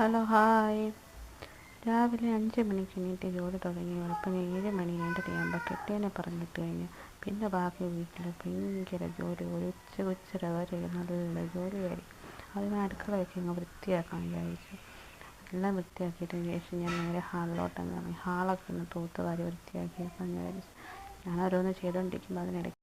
Hello hi. രാവിലെ അഞ്ച് മണിക്ക് എണീറ്റ് ജോലി തുടങ്ങി. വെളുപ്പിന് ഏഴ് മണി ഏഴരയാകുമ്പോൾ കെട്ടിയനെ പറഞ്ഞിട്ട് കഴിഞ്ഞു. പിന്നെ ബാക്കി വീട്ടിൽ ഭയങ്കര ജോലി. ഉച്ച ഉച്ചര വരെ നല്ല ജോലിയായി. അതിന് അടുക്കളയൊക്കെ അങ്ങ് വൃത്തിയാക്കാൻ വിചാരിച്ചു എല്ലാം വൃത്തിയാക്കിയതിന് ശേഷം ഞാൻ നേരെ ഹാളിലോട്ടങ്ങ് ഇറങ്ങി. ഹാളൊക്കെ ഒന്ന് തൂത്ത് വാരി വൃത്തിയാക്കിയപ്പോൾ വിചാരിച്ചു. ഞാൻ ഓരോന്ന് ചെയ്തുകൊണ്ടിരിക്കുമ്പോൾ അതിനിടയ്ക്ക്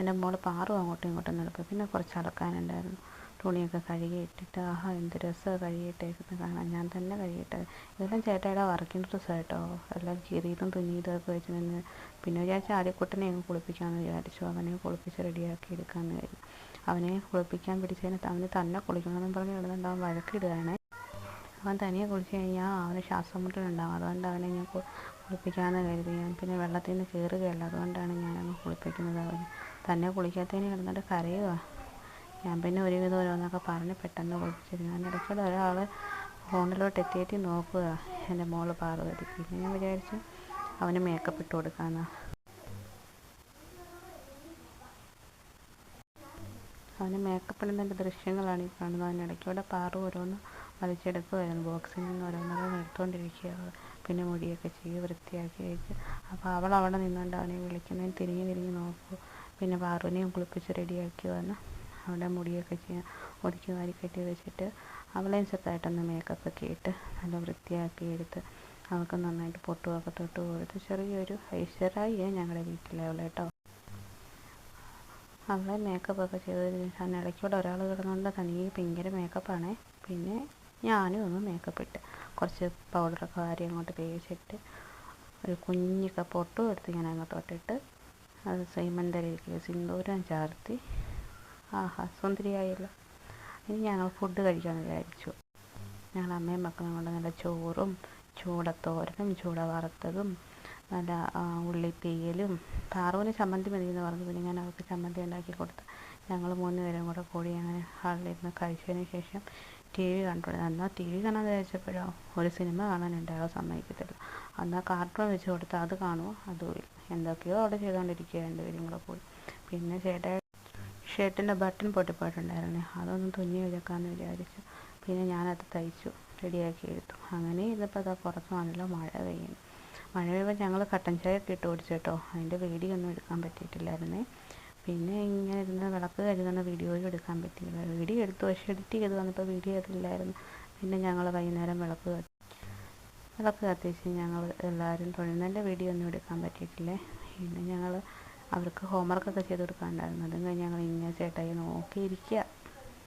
എന്റെ മോൾ പാറും അങ്ങോട്ടും ഇങ്ങോട്ടും നടക്കും. പിന്നെ കുറച്ച് അലക്കാനുണ്ടായിരുന്നു. തുണിയൊക്കെ കഴുകി ഇട്ടിട്ട് ആഹാ എന്ത് രസമാണ് കഴുകിയിട്ടേക്കുന്നത് കാണാൻ ഞാൻ തന്നെ കഴുകിയിട്ടത് ഇതെല്ലാം ചേട്ടായിയുടെ വർക്കിംഗ് ഡ്രസ്സ് കേട്ടോ എല്ലാം കീറിയതും തുന്നിയതും ഒക്കെ വെച്ച് നിന്ന് പിന്നെ വിചാരിച്ചു ആദ്യക്കുട്ടനെ അങ്ങ് കുളിപ്പിക്കാമെന്ന് വിചാരിച്ചു. അവനെ കുളിപ്പിച്ച് റെഡിയാക്കി എടുക്കാമെന്ന് കരുതി. അവനെ കുളിപ്പിക്കാൻ പിടിച്ചതിന് അവന് തന്നെ കുളിക്കണമെന്ന് പറഞ്ഞ് കിടന്നുണ്ടാവും വഴക്കിടുകയാണ്. അവൻ തനിയെ കുളിച്ച് കഴിഞ്ഞാൽ അവന് ശ്വാസം മുട്ടലുണ്ടാവും. അതുകൊണ്ട് അവനെ ഞാൻ കുളിപ്പിക്കാമെന്ന് കരുതി. ഞാൻ പിന്നെ വെള്ളത്തിൽ നിന്ന് കയറുകയല്ല അതുകൊണ്ടാണ് ഞാനങ്ങ് കുളിപ്പിക്കുന്നത്. അവന് തന്നെ കുളിക്കാത്തതിന് കിടന്നിട്ട് കരയുക ഞാൻ പിന്നെ ഒരുവിധം ഓരോന്നൊക്കെ പറഞ്ഞ് പെട്ടെന്ന് കുളിപ്പിച്ചിരുന്നു ഇടയ്ക്കിടെ ഒരാൾ ഫോണിലോട്ട് എത്തിയിട്ട് നോക്കുക എന്റെ മോൾ പാർവതി. പിന്നെ ഞാൻ വിചാരിച്ചു അവന് മേക്കപ്പ് ഇട്ട് കൊടുക്കാമെന്ന് അവന് മേക്കപ്പ് ഇടുന്നതിന്റെ ദൃശ്യങ്ങളാണ് ഈ കാണുന്നത്. അതിനിടയ്ക്കൂടെ പാറു ഓരോന്ന് വലിച്ചെടുക്കുമായിരുന്നു ബോക്സിൽ നിന്ന് ഓരോന്നൊക്കെ എടുത്തുകൊണ്ടിരിക്കുക പിന്നെ മുടിയൊക്കെ ചെയ്ത് വൃത്തിയാക്കി വെച്ച്. അപ്പോൾ അവൾ അവിടെ നിന്നുകൊണ്ട് അവനെ വിളിക്കുന്നതിന് തിരിഞ്ഞ് തിരിഞ്ഞ് നോക്കൂ. പിന്നെ പാറുവിനെയും കുളിപ്പിച്ച് റെഡിയാക്കി വന്ന് അവിടെ മുടിയൊക്കെ ഒതുക്കി വാരി കെട്ടി വെച്ചിട്ട് അവളെയും മേക്കപ്പ് ഒക്കെ ഇട്ട് നല്ല വൃത്തിയാക്കി എടുത്ത് അവൾക്ക് നന്നായിട്ട് പൊട്ടുമൊക്കെ തൊട്ട് കൊടുത്ത് ചെറിയൊരു ഐശ്വര്യ ഞങ്ങളുടെ വീട്ടിലെ അവളെ കേട്ടോ. അവളെ മേക്കപ്പ് ഒക്കെ ചെയ്തതിന് ശേഷം ഇടയ്ക്കൂടെ ഒരാൾ കിടന്നുകൊണ്ട് തനിയെ ഭയങ്കര മേക്കപ്പാണേ പിന്നെ ഞാനും ഒന്ന് മേക്കപ്പ് ഇട്ട് കുറച്ച് പൗഡറൊക്കെ വാരി അങ്ങോട്ട് തേച്ചിട്ട് ഒരു കുഞ്ഞിക്ക പൊട്ടും എടുത്ത് ഞാൻ അങ്ങോട്ട് തൊട്ടിട്ട് അത് സൈമന്തരയിലേക്ക് സിന്ദൂരം ചാർത്തി ആഹാ സുന്ദരിയായല്ലോ. ഇനി ഞങ്ങൾ ഫുഡ് കഴിക്കാമെന്ന് വിചാരിച്ചു. ഞങ്ങൾ അമ്മയും മക്കളും കൊണ്ട് നല്ല ചോറും ചൂടത്തോരനും ചൂട വറുത്തതും നല്ല ഉള്ളിത്തീയലും പാറുവിന് ചമ്മന്തി മതി എന്ന് പറഞ്ഞു. പിന്നെ ഞാൻ അവൾക്ക് ചമ്മന്തി ഉണ്ടാക്കി കൊടുത്ത് ഞങ്ങൾ മൂന്ന് പേരും കൂടെ കൂടി അങ്ങനെ ഹാളിലിരുന്ന് കഴിച്ചതിന് ശേഷം ടി വി കണ്ടുകൊണ്ടിരുന്നു എന്നാൽ ടി വി കാണാൻ വിചാരിച്ചപ്പോഴോ? ഒരു സിനിമ കാണാനുണ്ട് സമ്മതിക്കത്തില്ല. എന്നാൽ കാർട്ടൂൺ വെച്ച് കൊടുത്താൽ അത് കാണുമോ അതുമില്ല എന്തൊക്കെയോ അവിടെ ചെയ്തുകൊണ്ടിരിക്കുക രണ്ടുപേരും കൂടെ പോയി പിന്നെ ചേട്ടാ ഷർട്ടിന്റെ ബട്ടൺ പൊട്ടിപ്പോയിട്ടുണ്ടായിരുന്നു അതൊന്നും തുന്നി വെച്ചേക്കാമെന്ന് വിചാരിച്ചു. പിന്നെ ഞാനത് തയ്ച്ചു. റെഡിയാക്കി എടുത്തു. അങ്ങനെ ഇരുന്നപ്പോൾ അതാ പുറത്ത് നല്ല മഴ പെയ്യുന്നു. മഴ പെയ്യുമ്പോൾ ഞങ്ങൾ കട്ടൻ ചായ ഒക്കെ ഇട്ട് കുടിച്ചു കേട്ടോ. അതിന്റെ വീഡിയോ എടുക്കാൻ പറ്റിയിട്ടില്ലായിരുന്നേ. പിന്നെ ഇങ്ങനെ ഇരുന്ന് വിളക്ക് കരുതുന്ന വീഡിയോയും എടുക്കാൻ പറ്റിയില്ല. വീഡിയോ എടുത്തു. പക്ഷേ എഡിറ്റ് ചെയ്ത് വന്നപ്പോൾ വീഡിയോ അതില്ലായിരുന്നു. പിന്നെ ഞങ്ങൾ വൈകുന്നേരം വിളക്ക് കത്തി വിളക്ക് കത്തിച്ച് ഞങ്ങൾ എല്ലാവരും തൊഴുന്നതിന്റെ വീഡിയോ ഒന്നും എടുക്കാൻ പറ്റിയിട്ടില്ലേ? പിന്നെ ഞങ്ങൾ അവർക്ക് ഹോംവർക്കൊക്കെ ചെയ്ത് കൊടുക്കാനുണ്ടായിരുന്നു. അതും കഴിഞ്ഞ് ഞങ്ങൾ ഇങ്ങനെ ചേട്ടായി നോക്കിയിരിക്കുക